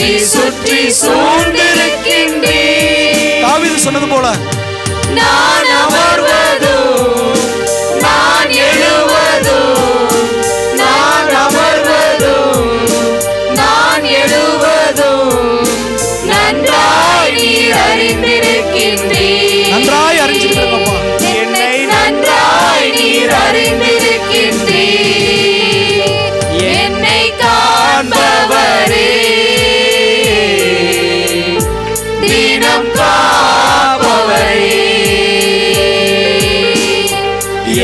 சுற்றி சுற்றி சோர்ந்திருக்கின்றேன் தாவீது சொன்னது போல நான்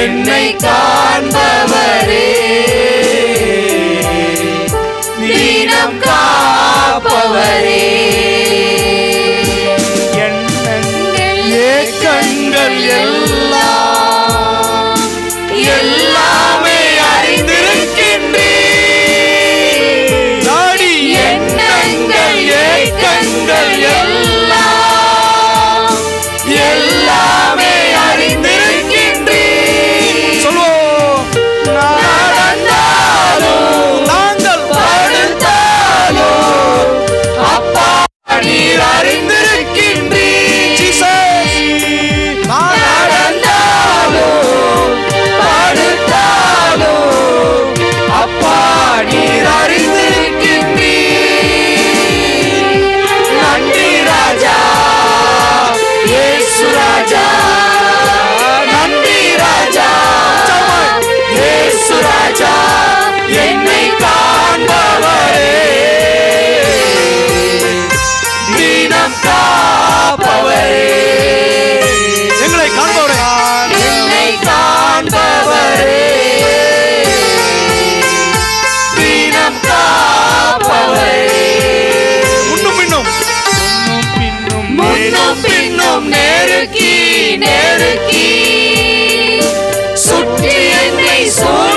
என்னை காண்பவரே. தீனம் காப்பவரே. எண்ணங்கள் ஏக்கங்கள் எல்லாம் எல்லாமே அறிந்திருக்கின்றேன். எண்ணங்கள் ஏக்கங்கள் எல்லாம் பின்னும் நெருக்கி நெருக்கி. சுற்றி என்னை சோழ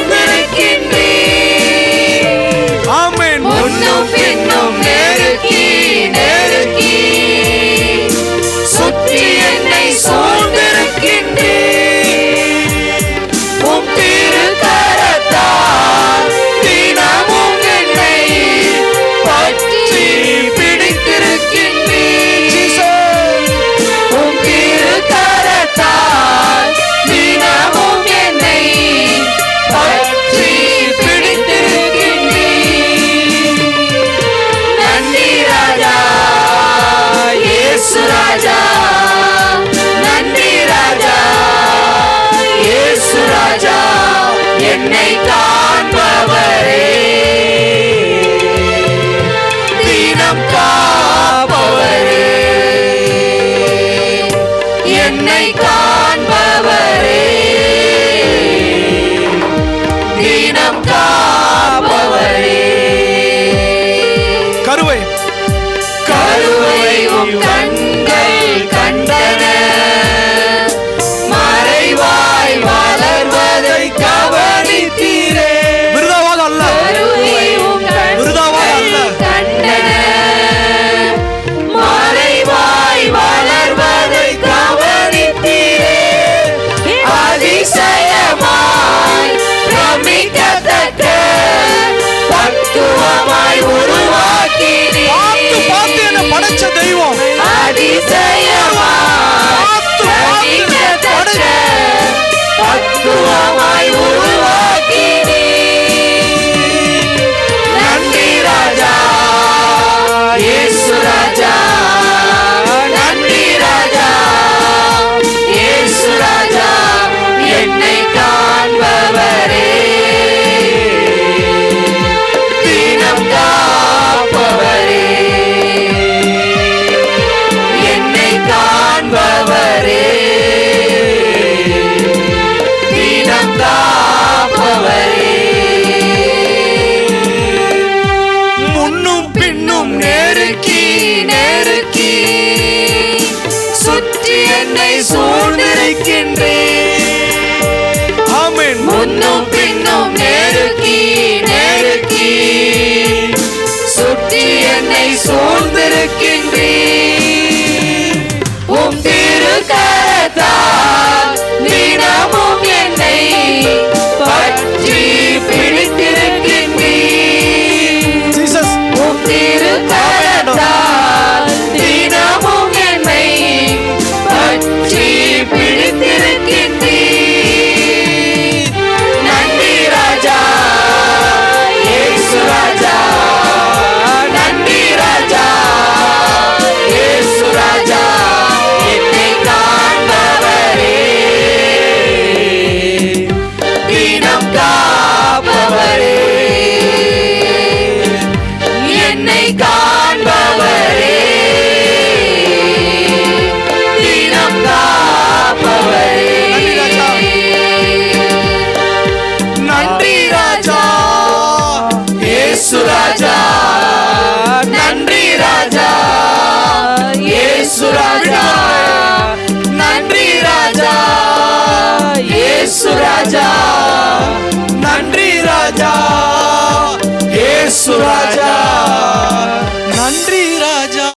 Sydney Dog. என்னை சூழ்ந்திருக்கின்றேன். ஆமென். முன்னும் பின்னும் நெருக்கி நெருக்கி. சுற்றி என்னை சூழ்ந்திருக்கின்றேன். सुराजा।